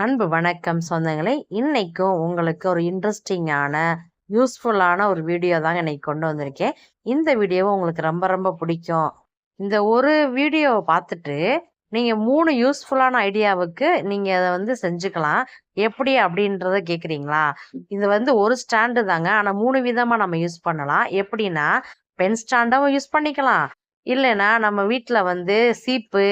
அன்பு வணக்கம் சொந்தங்களே. இன்னைக்கும் உங்களுக்கு ஒரு இன்ட்ரெஸ்டிங்கான யூஸ்ஃபுல்லான ஒரு வீடியோ தாங்க இன்னைக்கு கொண்டு வந்திருக்கேன். இந்த வீடியோவை உங்களுக்கு ரொம்ப ரொம்ப பிடிக்கும். இந்த ஒரு வீடியோவை பார்த்துட்டு நீங்கள் மூணு யூஸ்ஃபுல்லான ஐடியாவுக்கு நீங்கள் அதை வந்து செஞ்சுக்கலாம். எப்படி அப்படின்றத கேட்குறீங்களா இது வந்து ஒரு ஸ்டாண்டு தாங்க. ஆனால் மூணு விதமாக நம்ம யூஸ் பண்ணலாம். எப்படின்னா பென் ஸ்டாண்டாகவும் யூஸ் பண்ணிக்கலாம். இல்லைன்னா நம்ம வீட்டில் வந்து சீப்பு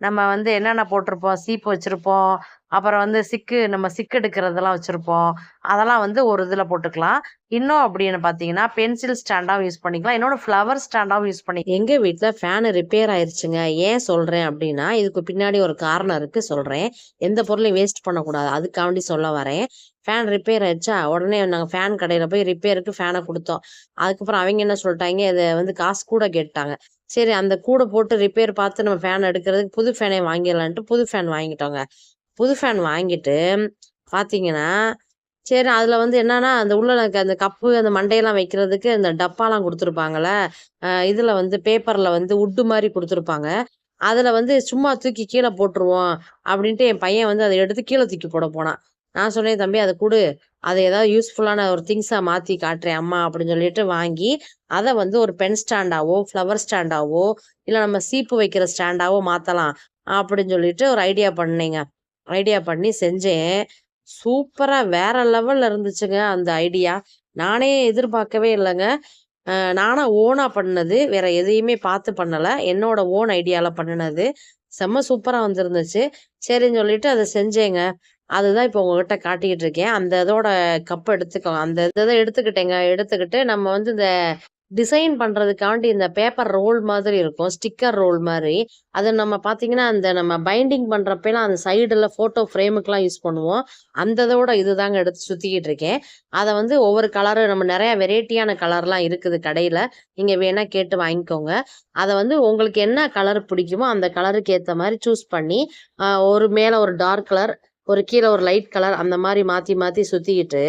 நம்ம வந்து என்னென்ன போட்டிருப்போம்? சீப்பு வச்சுருப்போம். அப்புறம் வந்து சிக்கு நம்ம சிக்கு எடுக்கிறதெல்லாம் வச்சுருப்போம். அதெல்லாம் வந்து ஒரு இதில் போட்டுக்கலாம். இன்னும் அப்படின்னு பார்த்தீங்கன்னா பென்சில் ஸ்டாண்டாகவும் யூஸ் பண்ணிக்கலாம். என்னோட ஃப்ளவர் ஸ்டாண்டாகவும் யூஸ் பண்ணி எங்கள் வீட்டில் ஃபேனு ரிப்பேர் ஆயிடுச்சுங்க ஏன் சொல்கிறேன் அப்படின்னா இதுக்கு பின்னாடி ஒரு காரணம் இருக்குது சொல்கிறேன் எந்த பொருளையும் வேஸ்ட் பண்ணக்கூடாது. அதுக்காண்டி சொல்ல வரேன். ஃபேன் ரிப்பேர் ஆயிடுச்சா உடனே நாங்கள் ஃபேன் கடையில் போய் ரிப்பேருக்கு ஃபேனை கொடுத்தோம். அதுக்கப்புறம் அவங்க என்ன சொல்லிட்டாங்க? இதை வந்து காசு கூட கேட்டாங்க. சரி அந்த கூட போட்டு ரிப்பேர் பார்த்து நம்ம ஃபேன் எடுக்கிறதுக்கு புது ஃபேனே வாங்கிடலான்ட்டு புது ஃபேன் வாங்கிட்டோங்க. புது ஃபேன் வாங்கிட்டு பார்த்தீங்கன்னா சரி அதில் வந்து என்னன்னா அந்த உள்ள அந்த கப்பு அந்த மண்டையெல்லாம் வைக்கிறதுக்கு அந்த டப்பாலாம் கொடுத்துருப்பாங்கல்ல இதில் வந்து பேப்பரில் வந்து உட்டு மாதிரி கொடுத்துருப்பாங்க. அதில் வந்து சும்மா தூக்கி கீழே போட்டுருவோம் அப்படின்ட்டு என் பையன் வந்து அதை எடுத்து கீழே தூக்கி போட போனான். நான் சொன்னேன் தம்பி அதை கொடு. அதை ஏதாவது யூஸ்ஃபுல்லான ஒரு திங்ஸாக மாற்றி காட்டுறேன் அம்மா அப்படின்னு சொல்லிட்டு வாங்கி அதை வந்து ஒரு பென் ஸ்டாண்டாவோ ஃப்ளவர் ஸ்டாண்டாவோ இல்லை நம்ம சீப்பு வைக்கிற ஸ்டாண்டாவோ மாற்றலாம் அப்படின்னு சொல்லிட்டு ஒரு ஐடியா பண்ணேங்க. ஐடியா பண்ணி செஞ்சேன். சூப்பராக வேற லெவலில் இருந்துச்சுங்க அந்த ஐடியா. நானே எதிர்பார்க்கவே இல்லைங்க. நானாக ஓனாக பண்ணது வேற எதையுமே பார்த்து பண்ணலை. என்னோட ஓன் ஐடியாவில் பண்ணினது. செம்ம சூப்பராக வந்துருந்துச்சு. சரின்னு சொல்லிட்டு அதை செஞ்சேங்க. அதுதான் இப்போ உங்ககிட்ட காட்டிக்கிட்டு இருக்கேன். அந்த இதோட கப் எடுத்துக்கோ அந்த இதை எடுத்துக்கிட்டேங்க. எடுத்துக்கிட்டு நம்ம வந்து இந்த டிசைன் பண்ணுறதுக்காண்டி இந்த பேப்பர் ரோல் மாதிரி இருக்கும் ஸ்டிக்கர் ரோல் மாதிரி. அதை நம்ம பார்த்தீங்கன்னா அந்த நம்ம பைண்டிங் பண்ணுறப்பெல்லாம் அந்த சைடில் ஃபோட்டோ ஃப்ரேமுக்கெலாம் யூஸ் பண்ணுவோம். அந்த இதோட இதுதாங்க எடுத்து சுற்றிக்கிட்டு இருக்கேன். அதை வந்து ஒவ்வொரு கலரு நம்ம நிறையா வெரைட்டியான கலர்லாம் இருக்குது கடையில். நீங்கள் வேணால் கேட்டு வாங்கிக்கோங்க. அதை வந்து உங்களுக்கு என்ன கலர் பிடிக்குமோ அந்த கலருக்கு ஏற்ற மாதிரி சூஸ் பண்ணி ஒரு மேலே ஒரு டார்க் கலர் ஒரு கீழே ஒரு லைட் கலர் அந்த மாதிரி மாற்றி மாற்றி சுற்றிக்கிட்டு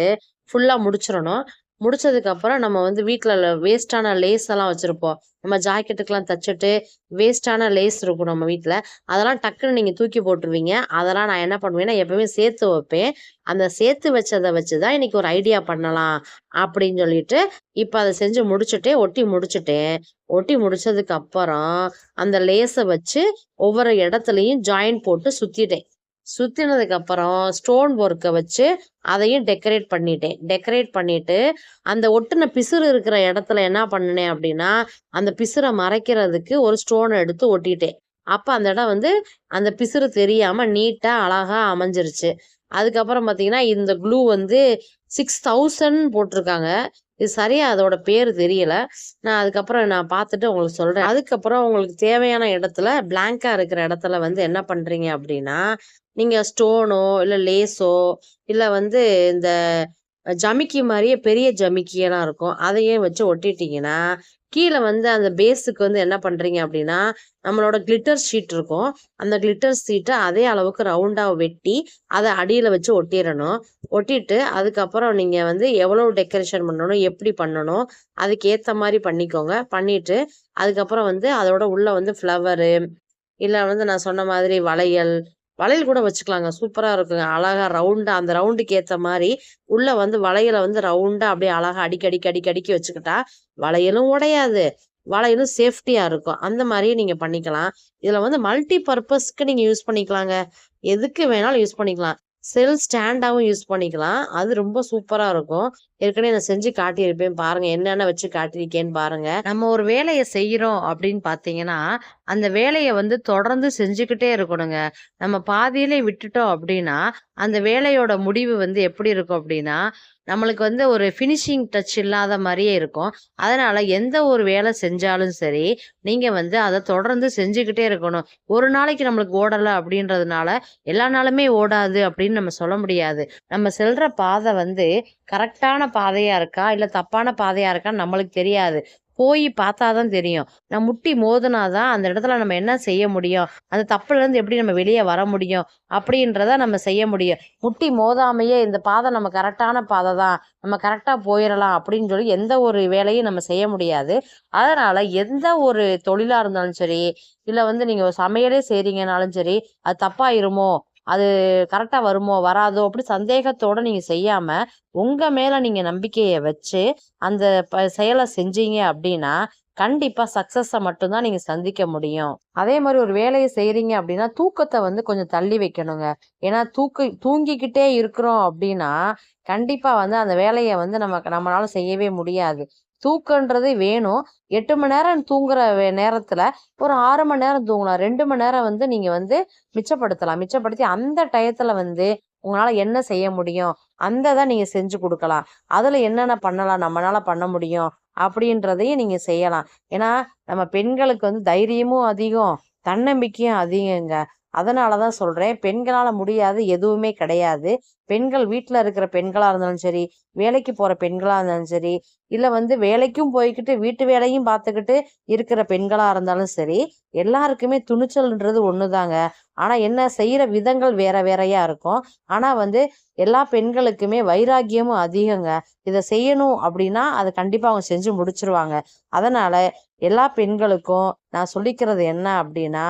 ஃபுல்லாக முடிச்சிடணும். முடிச்சதுக்கப்புறம் நம்ம வந்து வீட்டில் வேஸ்டான லேஸ் எல்லாம் வச்சுருப்போம். நம்ம ஜாக்கெட்டுக்கெல்லாம் தச்சுட்டு வேஸ்டான லேஸ் இருக்கும் நம்ம வீட்டில் அதெல்லாம் டக்குன்னு நீங்கள் தூக்கி போட்டுருவீங்க. அதெல்லாம் நான் என்ன பண்ணுவேன்னா எப்பவுமே சேர்த்து வைப்பேன். அந்த சேர்த்து வச்சதை வச்சு தான் இன்னைக்கு ஒரு ஐடியா பண்ணலாம் அப்படின்னு சொல்லிட்டு இப்போ அதை செஞ்சு முடிச்சுட்டே ஒட்டி முடிச்சுட்டேன். ஒட்டி முடிச்சதுக்கு அப்புறம் அந்த லேஸை வச்சு ஒவ்வொரு இடத்துலையும் ஜாயின் போட்டு சுற்றிட்டேன் சுற்றினதுக்கப்புறம் ஸ்டோன் ஒர்க்கை வச்சு அதையும் டெக்கரேட் பண்ணிட்டேன். டெக்கரேட் பண்ணிட்டு அந்த ஒட்டுன பிசுறு இருக்கிற இடத்துல என்ன பண்ணினேன் அப்படின்னா அந்த பிசுரை மறைக்கிறதுக்கு ஒரு ஸ்டோனை எடுத்து ஒட்டிட்டேன். அப்போ அந்த இடம் வந்து அந்த பிசுறு தெரியாமல் நீட்டாக அழகாக அமைஞ்சிருச்சு. அதுக்கப்புறம் பார்த்தீங்கன்னா இந்த க்ளூ வந்து சிக்ஸ் தௌசண்ட் போட்டிருக்காங்க. இது சரியா அதோட பேர் தெரியல. நான் அதுக்கப்புறம் நான் பார்த்துட்டு உங்களுக்கு சொல்றேன். அதுக்கப்புறம் உங்களுக்கு தேவையான இடத்துல பிளாங்கா இருக்கிற இடத்துல வந்து என்ன பண்றீங்க அப்படின்னா நீங்க ஸ்டோனோ இல்ல லேஸோ இல்ல வந்து இந்த ஜமிக்கி மாதிரியே பெரிய ஜமிக்கியெல்லாம் இருக்கும். அதையே வச்சு ஒட்டிட்டீங்கன்னா கீழே வந்து அந்த பேஸுக்கு வந்து என்ன பண்ணுறீங்க அப்படின்னா நம்மளோட கிளிட்டர் ஷீட் இருக்கும். அந்த கிளிட்டர் ஷீட்டை அதே அளவுக்கு ரவுண்டாக வெட்டி அதை அடியில் வச்சு ஒட்டிடணும். ஒட்டிட்டு அதுக்கப்புறம் நீங்கள் வந்து எவ்வளோ டெக்கரேஷன் பண்ணணும் எப்படி பண்ணணும் அதுக்கு ஏற்ற மாதிரி பண்ணிக்கோங்க. பண்ணிட்டு அதுக்கப்புறம் வந்து அதோட உள்ளே வந்து ஃப்ளவரு இல்லை வந்து நான் சொன்ன மாதிரி வளையல் வளையல் கூட வச்சுக்கலாங்க. சூப்பராக இருக்குங்க. அழகா ரவுண்டா அந்த ரவுண்டுக்கு ஏற்ற மாதிரி உள்ளே வந்து வளையலை வந்து ரவுண்டா அப்படியே அழகா அடிக்கடிக்கு அடிக்கி அடிக்கி வச்சுக்கிட்டா வளையலும் உடையாது. வளையலும் சேஃப்டியா இருக்கும். அந்த மாதிரியே நீங்க பண்ணிக்கலாம். இதில் வந்து மல்டி பர்பஸ்க்கு நீங்க யூஸ் பண்ணிக்கலாங்க. எதுக்கு வேணாலும் யூஸ் பண்ணிக்கலாம். செல் ஸ்டாண்டாகவும் யூஸ் பண்ணிக்கலாம். அது ரொம்ப சூப்பராக இருக்கும். ஏற்கனவே நான் செஞ்சு காட்டியிருப்பேன். பாருங்க என்னென்ன வச்சு காட்டியிருக்கேன்னு பாருங்க. நம்ம ஒரு வேலையை செய்யறோம் அப்படின்னு பார்த்தீங்கன்னா அந்த வேலையை வந்து தொடர்ந்து செஞ்சுக்கிட்டே இருக்கணுங்க. நம்ம பாதியிலே விட்டுட்டோம் அப்படின்னா அந்த வேலையோட முடிவு வந்து எப்படி இருக்கும் அப்படின்னா நம்மளுக்கு வந்து ஒரு ஃபினிஷிங் டச் இல்லாத மாதிரியே இருக்கும். அதனால எந்த ஒரு வேலை செஞ்சாலும் சரி நீங்கள் வந்து அதை தொடர்ந்து செஞ்சுக்கிட்டே இருக்கணும். ஒரு நாளைக்கு நம்மளுக்கு ஓடலை அப்படின்றதுனால எல்லா நாளுமே ஓடாது அப்படின்னு நம்ம சொல்ல முடியாது. நம்ம செல்ற பாதை வந்து கரெக்டான பாதையாக இருக்கா? இல்லை தப்பான பாதையாக இருக்கான்னு நம்மளுக்கு தெரியாது. போய் பார்த்தா தான் தெரியும். நான் முட்டி மோதுனாதான் அந்த இடத்துல நம்ம என்ன செய்ய முடியும்? அந்த தப்புலேருந்து எப்படி நம்ம வெளியே வர முடியும்? அப்படின்றத நம்ம செய்ய முடியும். முட்டி மோதாமையே இந்த பாதை நம்ம கரெக்டான பாதை தான். நம்ம கரெக்டாக போயிடலாம் அப்படின்னு சொல்லி எந்த ஒரு வேலையும் நம்ம செய்ய முடியாது. அதனால் எந்த ஒரு தொழிலாக இருந்தாலும் சரி இல்லை வந்து நீங்கள் சமையலே செய்கிறீங்கனாலும் சரி அது தப்பாயிருமோ? அது கரெக்டாக வருமோ வராதோ அப்படி சந்தேகத்தோடு நீங்கள் செய்யாமல் உங்கள் மேலே நீங்கள் நம்பிக்கையை வச்சு அந்த ப- செயலை செஞ்சீங்க அப்படின்னா கண்டிப்பாக சக்ஸஸை மட்டும்தான் நீங்கள் சந்திக்க முடியும். அதே மாதிரி ஒரு வேலையை செய்கிறீங்க அப்படின்னா தூக்கத்தை வந்து கொஞ்சம் தள்ளி வைக்கணுங்க. ஏன்னா தூக்கு தூங்கிக்கிட்டே இருக்கிறோம் அப்படின்னா கண்டிப்பாக வந்து அந்த வேலையை வந்து நமக்கு நம்மளால செய்யவே முடியாது. தூக்கன்றது வேணும். எட்டு மணி நேரம் தூங்குற நேரத்தில் நேரத்துல ஒரு ஆறு மணி நேரம் தூங்கலாம் ரெண்டு மணி நேரம் வந்து நீங்க வந்து மிச்சப்படுத்தலாம். மிச்சப்படுத்தி அந்த டயத்துல வந்து உங்களால என்ன செய்ய முடியும்? அந்த தான் நீங்க செஞ்சு கொடுக்கலாம். அதுல என்னென்ன பண்ணலாம்? நம்மளால பண்ண முடியும்? அப்படின்றதையும் நீங்க செய்யலாம். ஏன்னா நம்ம பெண்களுக்கு வந்து தைரியமும் அதிகம் தன்னம்பிக்கையும் அதிகங்க. அதனாலதான் சொல்கிறேன் பெண்களால் முடியாது எதுவுமே கிடையாது. பெண்கள் வீட்டில் இருக்கிற பெண்களாக இருந்தாலும் சரி வேலைக்கு போகிற பெண்களாக இருந்தாலும் சரி இல்லை வந்து வேலைக்கும் போய்க்கிட்டு வீட்டு வேலையும் பார்த்துக்கிட்டு இருக்கிற பெண்களாக இருந்தாலும் சரி எல்லாருக்குமே துணிச்சல்ன்றது ஒண்ணுதாங்க. ஆனால் என்ன செய்கிற விதங்கள் வேற வேறையாக இருக்கும். ஆனால் வந்து எல்லா பெண்களுக்குமே வைராக்கியமும் அதிகங்க. இதை செய்யணும் அப்படின்னா அதை கண்டிப்பாக அவங்க செஞ்சு முடிச்சிருவாங்க. அதனால் எல்லா பெண்களுக்கும் நான் சொல்லிக்கிறது என்ன அப்படின்னா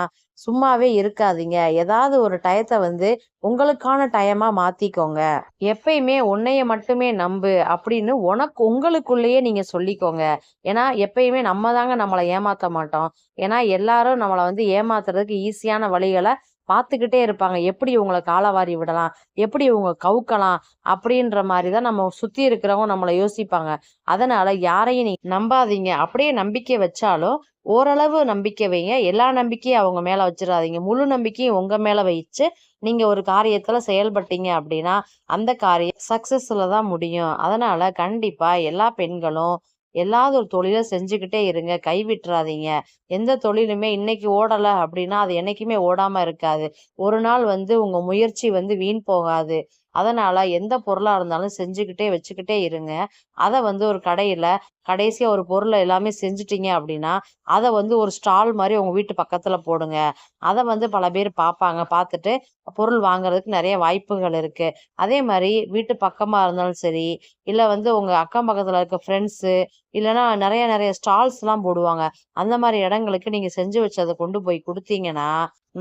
சும்மாவே இருக்காதீங்க. ஏதாவது ஒரு டயத்தை வந்து உங்களுக்கான டயமா மாத்திக்கோங்க. எப்பயுமே உன்னைய மட்டுமே நம்பு அப்படின்னு உனக்கு உங்களுக்குள்ளேயே நீங்க சொல்லிக்கோங்க. ஏன்னா எப்பயுமே நம்ம தாங்க நம்மளை ஏமாத்த மாட்டோம். ஏன்னா எல்லாரும் நம்மளை வந்து ஏமாத்துறதுக்கு ஈஸியான வழிகளை பார்த்துக்கிட்டே இருப்பாங்க. எப்படி இவங்களை காலவாரி விடலாம்? எப்படி இவங்க கவுக்கலாம்? அப்படின்ற மாதிரி தான் நம்ம சுத்தி இருக்கிறவங்க நம்மளை யோசிப்பாங்க. அதனால யாரையும் நீ நம்பாதீங்க. அப்படியே நம்பிக்கை வச்சாலும் ஓரளவு நம்பிக்கை வைங்க. எல்லா நம்பிக்கையும் அவங்க மேல வச்சிடாதீங்க. முழு நம்பிக்கையும் உங்க மேல வச்சு நீங்க ஒரு காரியத்துல செயல்பட்டீங்க அப்படின்னா அந்த காரியம் சக்சஸ்ல தான் முடியும். அதனால கண்டிப்பா எல்லா பெண்களும் எல்லாத ஒரு தொழிலை செஞ்சுக்கிட்டே இருங்க. கை விட்டுறாதீங்க எந்த தொழிலுமே இன்னைக்கு ஓடல அப்படின்னா அது என்னைக்குமே ஓடாம இருக்காது. ஒரு நாள் வந்து உங்க முயற்சி வந்து வீண் போகாது. அதனால எந்த பொருளாக இருந்தாலும் செஞ்சுக்கிட்டே வச்சுக்கிட்டே இருங்க. அதை வந்து ஒரு கடையில் கடைசியாக ஒரு பொருளை எல்லாமே செஞ்சுட்டீங்க அப்படின்னா அதை வந்து ஒரு ஸ்டால் மாதிரி உங்கள் வீட்டு பக்கத்தில் போடுங்க. அதை வந்து பல பேர் பார்ப்பாங்க பார்த்துட்டு பொருள் வாங்குறதுக்கு நிறைய வாய்ப்புகள் இருக்குது அதே மாதிரி வீட்டு பக்கமாக இருந்தாலும் சரி இல்லை வந்து உங்கள் அக்கம் பக்கத்தில் இருக்க ஃப்ரெண்ட்ஸு இல்லைன்னா நிறைய நிறைய ஸ்டால்ஸ்லாம் போடுவாங்க. அந்த மாதிரி இடங்களுக்கு நீங்கள் செஞ்சு வச்சதை கொண்டு போய் கொடுத்தீங்கன்னா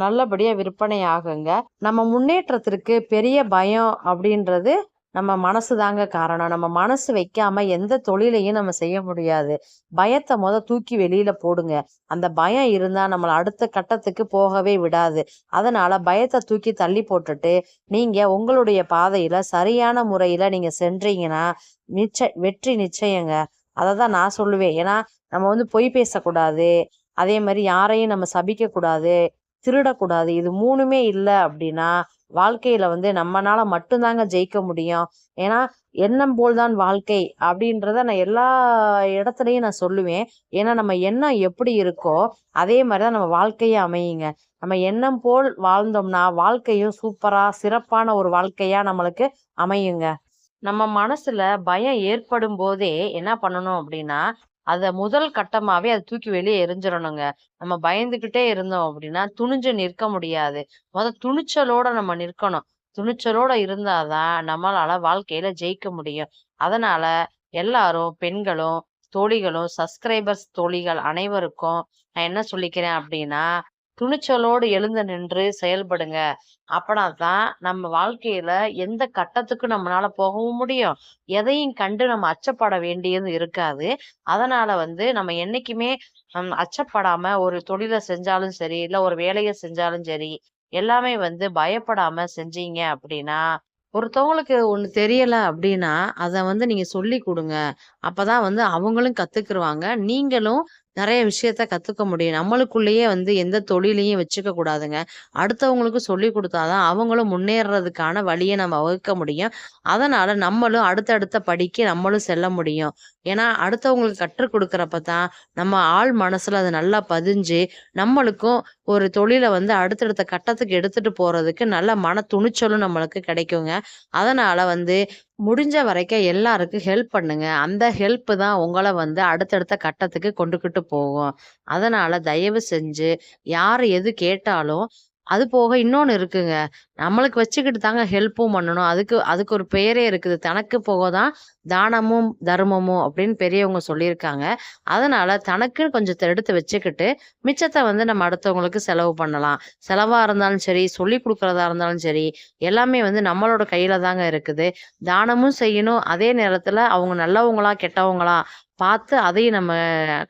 நல்லபடியாக விற்பனை ஆகுங்க. நம்ம முன்னேற்றத்திற்கு பெரிய பயம் அப்படின்றது நம்ம மனசு தாங்க காரணம். நம்ம மனசு வைக்காம எந்த தொழிலையும் நம்ம செய்ய முடியாது. பயத்தை முத தூக்கி வெளியில போடுங்க. அந்த பயம் இருந்தா நம்மள அடுத்த கட்டத்துக்கு போகவே விடாது. அதனால பயத்தை தூக்கி தள்ளி போட்டுட்டு நீங்க உங்களுடைய பாதையில சரியான முறையில நீங்க சென்றீங்கன்னா நிச்சய வெற்றி நிச்சயங்க. அதை தான் நான் சொல்லுவேன். ஏன்னா நம்ம வந்து பொய் பேசக்கூடாது. அதே மாதிரி யாரையும் நம்ம சபிக்கக்கூடாது திருடக்கூடாது. இது மூணுமே இல்லை அப்படின்னா வாழ்க்கையில வந்து நம்மனால மட்டும்தாங்க ஜெயிக்க முடியும். ஏன்னா எண்ணம் போல்தான் வாழ்க்கை அப்படின்றத நான் எல்லா இடத்துலையும் நான் சொல்லுவேன். ஏன்னா நம்ம எண்ணம் எப்படி இருக்கோ அதே மாதிரிதான் நம்ம வாழ்க்கையே அமையுங்க. நம்ம எண்ணம் போல் வாழ்ந்தோம்னா வாழ்க்கையும் சூப்பரா சிறப்பான ஒரு வாழ்க்கையா நம்மளுக்கு அமையுங்க. நம்ம மனசுல பயம் ஏற்படும் போதே என்ன பண்ணணும் அப்படின்னா அதை முதல் கட்டமாவே அதை தூக்கி வெளியே எரிஞ்சிடணுங்க நம்ம பயந்துகிட்டே இருந்தோம் அப்படின்னா துணிஞ்சு நிற்க முடியாது. முத துணிச்சலோட நம்ம நிற்கணும். துணிச்சலோட இருந்தாதான் நம்மளால வாழ்க்கையில ஜெயிக்க முடியும். அதனால எல்லாரும் பெண்களும் தோழிகளும் சப்ஸ்கிரைபர்ஸ் தோழிகள் அனைவருக்கும் நான் என்ன சொல்லிக்கிறேன் அப்படின்னா துணிச்சலோடு எழுந்து நின்று செயல்படுங்க. அப்பனா தான் நம்ம வாழ்க்கையில எந்த கட்டத்துக்கும் நம்மளால போகவும் முடியும். எதையும் கண்டு நம்ம அச்சப்பட வேண்டியது இருக்காது. அதனால வந்து நம்ம என்னைக்குமே அச்சப்படாம ஒரு தொழிலை செஞ்சாலும் சரி இல்ல ஒரு வேலையை செஞ்சாலும் சரி எல்லாமே வந்து பயப்படாம செஞ்சீங்க அப்படின்னா ஒருத்தவங்களுக்கு ஒண்ணு தெரியல அப்படின்னா அதை வந்து நீங்க சொல்லி கொடுங்க. அப்பதான் வந்து அவங்களும் கத்துக்கிருவாங்க. நீங்களும் நிறைய விஷயத்த கற்றுக்க முடியும். நம்மளுக்குள்ளேயே வந்து எந்த தொழிலையும் வச்சுக்க கூடாதுங்க. அடுத்தவங்களுக்கு சொல்லி கொடுத்தாதான் அவங்களும் முன்னேறதுக்கான வழியை நம்ம வகுக்க முடியும். அதனால நம்மளும் அடுத்தடுத்த படிக்கு நம்மளும் செல்ல முடியும். ஏன்னா அடுத்தவங்களுக்கு கற்றுக் கொடுக்குறப்ப தான் நம்ம ஆள் மனசுல அது நல்லா பதிஞ்சு நம்மளுக்கும் ஒரு தொழிலை வந்து அடுத்தடுத்த கட்டத்துக்கு எடுத்துட்டு போறதுக்கு நல்ல மன துணிச்சலும் நம்மளுக்கு கிடைக்குங்க. அதனால வந்து முடிஞ்ச வரைக்கும் எல்லாருக்கும் ஹெல்ப் பண்ணுங்க. அந்த ஹெல்ப்பு தான் உங்களை வந்து அடுத்தடுத்த கட்டத்துக்கு கொண்டுக்கிட்டு போகும். அதனால தயவு செஞ்சு யார் எது கேட்டாலும் அது போக இன்னொன்று இருக்குங்க. நம்மளுக்கு வச்சுக்கிட்டு தாங்க ஹெல்ப்பும் பண்ணணும். அதுக்கு அதுக்கு ஒரு பெயரே இருக்குது. தனக்கு போக தான் தானமும், தர்மமும் அப்படின்னு பெரியவங்க சொல்லியிருக்காங்க. அதனால தனக்குன்னு கொஞ்சம் எடுத்து வச்சுக்கிட்டு, மிச்சத்தை வந்து நம்ம அடுத்தவங்களுக்கு செலவு பண்ணலாம். செலவாக இருந்தாலும் சரி, சொல்லிக் கொடுக்குறதா இருந்தாலும் சரி, எல்லாமே வந்து நம்மளோட கையில தாங்க இருக்குது. தானமும் செய்யணும். அதே நேரத்தில் அவங்க நல்லவங்களா, கெட்டவங்களா பார்த்து அதையும் நம்ம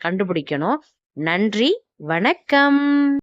கண்டுபிடிக்கணும். நன்றி, வணக்கம்.